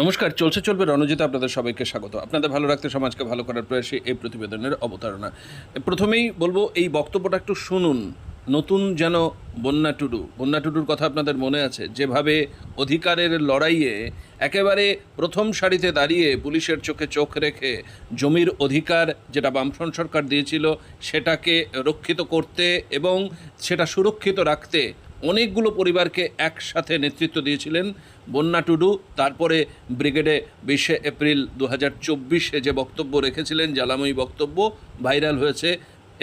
নমস্কার, চলছে, চলবে রণজিতে আপনাদের সবাইকে স্বাগত। আপনাদের ভালো রাখতে, সমাজকে ভালো করার প্রয়াসে এই প্রতিবেদনের অবতারণা। প্রথমেই বলব, এই বক্তব্যটা একটু শুনুন। নতুন যেন বন্যা টুডু। বন্যা টুডুর কথা আপনাদের মনে আছে? যেভাবে অধিকারের লড়াইয়ে একেবারে প্রথম সারিতে দাঁড়িয়ে পুলিশের চোখে চোখ রেখে জমির অধিকার যেটা বামফ্রন্ট সরকার দিয়েছিল, সেটাকে রক্ষিত করতে এবং সেটা সুরক্ষিত রাখতে অনেকগুলো পরিবারকে একসাথে নেতৃত্ব দিয়েছিলেন বন্যা টুডু। তারপরে ব্রিগেডে বিশে এপ্রিল দু হাজার চব্বিশে যে বক্তব্য রেখেছিলেন, জ্বালাময়ী বক্তব্য ভাইরাল হয়েছে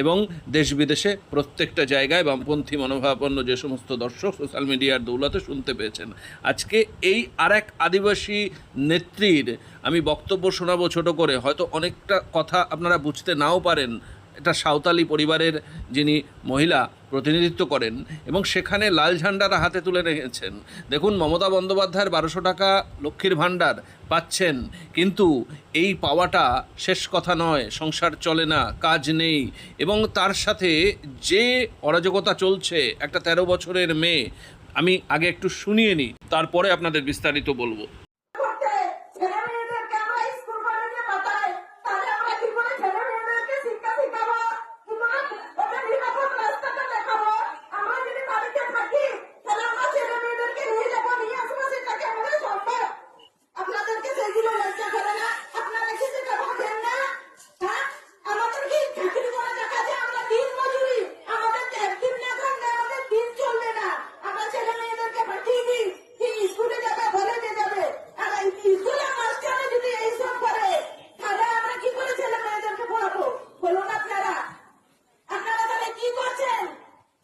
এবং দেশ বিদেশে প্রত্যেকটা জায়গায় বামপন্থী মনোভাবাপন্ন যে সমস্ত দর্শক সোশ্যাল মিডিয়ার দৌলতে শুনতে পেয়েছেন। আজকে এই আর এক আদিবাসী নেত্রীর আমি বক্তব্য শোনাবো ছোট করে, হয়তো অনেকটা কথা আপনারা বুঝতে নাও পারেন। এটা সাঁওতালি পরিবারের যিনি মহিলা প্রতিনিধিত্ব করেন এবং সেখানে লাল ঝান্ডারা হাতে তুলে রেখেছেন। দেখুন, মমতা বন্দ্যোপাধ্যায়ের বারোশো টাকা লক্ষ্মীর ভাণ্ডার পাচ্ছেন, কিন্তু এই পাওয়াটা শেষ কথা নয়, সংসার চলে না, কাজ নেই। এবং তার সাথে যে অরাজকতা চলছে, একটা তেরো বছরের মেয়ে, আমি আগে একটু শুনিয়ে নিই, তারপরে আপনাদের বিস্তারিত বলব। করতে ছেলে মেয়েদেরকে আমরা স্কুল কলেজে পাঠাই তাহলে আমরা কি করে ছেলে মেয়েদেরকে শিক্ষা শিখাবো কি করে ওদের নিরাপদ রাস্তাটা দেখাবো আমরা যদি বাড়িতে থাকি তাহলে আমরা ছেলে মেয়েদেরকে নিয়ে যাব নিয়ে আসব সেটাকে আমাদের সম্ভব আপনাদেরকে সেগুলো লজ্জা করে না আপনারা কি সেটা ভাবেন না হ্যাঁ আমাদের কি চাকরি করে দেখা যায় আমরা দিন মজুরি আমাদের একদিন না থাকলে আমাদের দিন চলবে না আমরা ছেলে মেয়েদেরকে পাঠিয়ে দিই কি স্কুলে যাবে কলেজে যাবে আর এই স্কুলের মাস্টাররা যদি এইসব করে তাহলে আমরা কি করে ছেলে মেয়েদেরকে পড়াবো বলুন আপনারা আপনারা তাহলে কি করছেন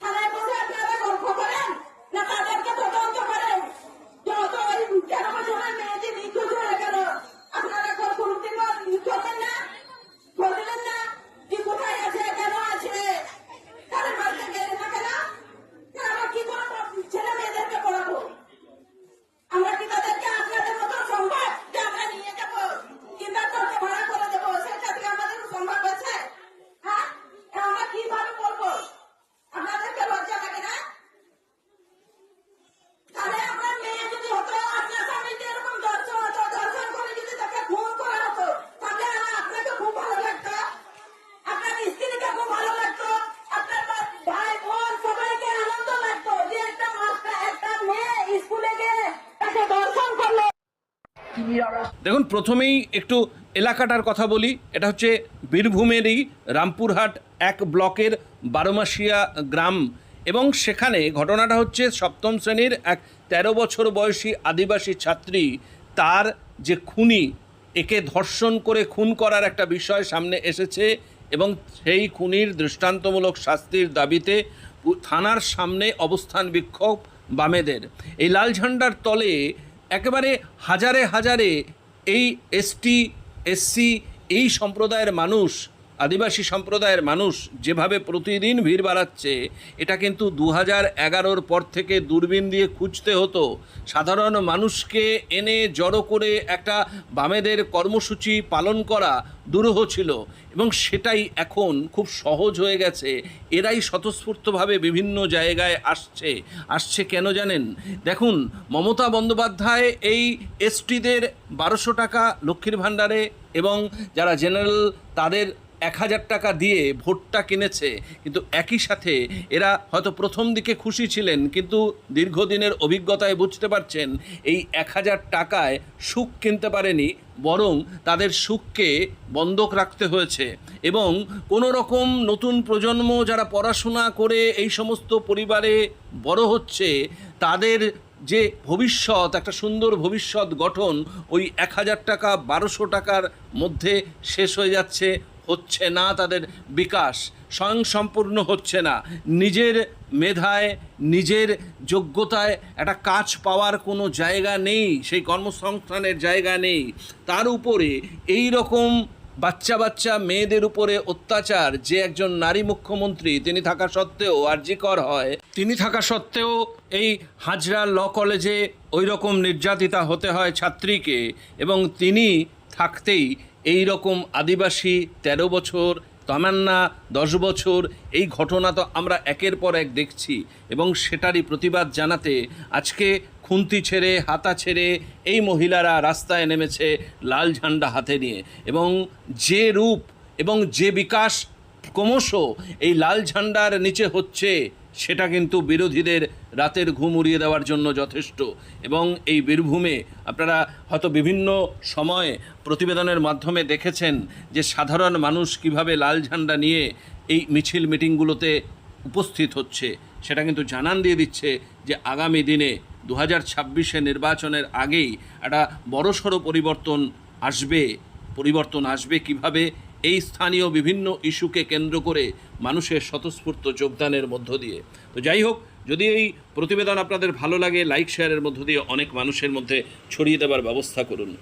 থানায় বসে আপনারা গল্প করেন না তাদেরকে তদন্ত করেন যত ওই তেরো বছরের মেয়েটি নিখোঁজ হয়ে গেল আপনারা কোনদিন করবেন না বললেন না কি কোথায় আছে কেন আছে তাহলে বাড়িতে গেলে না কেন না, আমরা কি করে ছেলে মেয়েদেরকে পড়াবো আমরা কি তাদেরকে আপনাদের মতো সম্ভব যে আমরা নিয়ে যাব কিংবা তোকে ভাড়া করে দেবো সেটা কি আমাদের সম্ভব আছে হ্যাঁ আমরা কীভাবে বলব আপনাদেরকে লজ্জা লাগে না তাহলে আপনার মেয়ে যদি হতো আপনার স্বামীকে এরকম দর্শন হতো দর্শন করে যদি তাকে খুন করা হতো তাহলে আমার আপনাকে খুব ভালো লাগতো আপনার স্ত্রীকে খুব ভালো লাগতো আপনার বা- ভাই বোন সবাইকে আনন্দ লাগতো যে একটা মাস্টার একটা মেয়ে স্কুলে গিয়ে তাকে দর্শন করল দেখুন, প্রথমেই একটু এলাকাটার কথা বলি। এটা হচ্ছে বীরভূমেরই রামপুরহাট এক ব্লকের বারোমাসিয়া গ্রাম এবং সেখানে ঘটনাটা হচ্ছে সপ্তম শ্রেণির এক তেরো বছর বয়সী আদিবাসী ছাত্রী, তার যে খুনি, একে ধর্ষণ করে খুন করার একটা বিষয় সামনে এসেছে এবং সেই খুনির দৃষ্টান্তমূলক শাস্তির দাবিতে থানার সামনে অবস্থান বিক্ষোভ বামেদের। এই লাল ঝান্ডার তলে একেবারে হাজারে হাজারে এই এসটি এসসি এই সম্প্রদায়ের মানুষ আদিবাসী সম্প্রদায়ের মানুষ যেভাবে প্রতিদিন ভিড় বাড়াচ্ছে, এটা কিন্তু দু হাজার এগারোর পর থেকে দূরবীন দিয়ে খুঁজতে হতো। সাধারণ মানুষকে এনে জড়ো করে একটা বামেদের কর্মসূচি পালন করা দুরূহ ছিল এবং সেটাই এখন খুব সহজ হয়ে গেছে। এরাই স্বতঃস্ফূর্তভাবে বিভিন্ন জায়গায় আসছে। আসছে কেন জানেন? দেখুন, মমতা বন্দ্যোপাধ্যায় এই এসটিদের বারোশো টাকা লক্ষ্মীর ভাণ্ডারে এবং যারা জেনারেল তাদের এক হাজার টাকা দিয়ে ভোটটা কিনেছে। কিন্তু একই সাথে এরা হয়তো প্রথম দিকে খুশি ছিলেন, কিন্তু দীর্ঘদিনের অভিজ্ঞতায় বুঝতে পারছেন এই এক হাজার টাকায় সুখ কিনতে পারেনি, বরং তাদের সুখকে বন্ধক রাখতে হয়েছে। এবং কোনো রকম নতুন প্রজন্ম যারা পড়াশোনা করে এই সমস্ত পরিবারে বড় হচ্ছে, তাদের যে ভবিষ্যৎ, একটা সুন্দর ভবিষ্যৎ গঠন ওই এক হাজার টাকা বারোশো টাকার মধ্যে শেষ হয়ে যাচ্ছে। হচ্ছে না তাদের বিকাশ, স্বয়ংসম্পূর্ণ হচ্ছে না। নিজের মেধায়, নিজের যোগ্যতায় একটা কাজ পাওয়ার কোনো জায়গা নেই, সেই কর্মসংস্থানের জায়গা নেই। তার উপরে এই রকম বাচ্চা বাচ্চা মেয়েদের উপরে অত্যাচার, যে একজন নারী মুখ্যমন্ত্রী, তিনি থাকা সত্ত্বেও আর্যিকর হয়, তিনি থাকা সত্ত্বেও এই হাজরা ল কলেজে ওই রকম নির্যাতিতা হতে হয় ছাত্রীকে এবং তিনি থাকতেই এই রকম আদিবাসী তেরো বছর, তামান্না দশ বছর, এই ঘটনা তো আমরা একের পর এক দেখছি এবং সেটারই প্রতিবাদ জানাতে আজকে খুন্তি ছেড়ে, হাতা ছেড়ে এই মহিলারা রাস্তায় নেমেছে লাল ঝান্ডা হাতে নিয়ে এবং যে রূপ এবং যে বিকাশ ক্রমশ এই লাল ঝান্ডার নিচে হচ্ছে সেটা কিন্তু বিরোধীদের রাতের ঘুম উড়িয়ে দেওয়ার জন্য যথেষ্ট। এবং এই বীরভূমে আপনারা হয়তো বিভিন্ন সময়ে প্রতিবেদনের মাধ্যমে দেখেছেন যে সাধারণ মানুষ কীভাবে লাল ঝান্ডা নিয়ে এই মিছিল মিটিংগুলোতে উপস্থিত হচ্ছে। সেটা কিন্তু জানান দিয়ে দিচ্ছে যে আগামী দিনে দু হাজার নির্বাচনের আগেই একটা বড়সড় পরিবর্তন আসবে। পরিবর্তন আসবে কীভাবে এই স্থানীয় বিভিন্ন ইস্যুকে কেন্দ্র করে মানুষের স্বতঃস্ফূর্ত যোগদানের মধ্য দিয়ে। তো যাই হোক, যদি এই প্রতিবেদন আপনাদের ভালো লাগে লাইক শেয়ারের মধ্য দিয়ে অনেক মানুষের মধ্যে ছড়িয়ে দেওয়ার ব্যবস্থা করুন।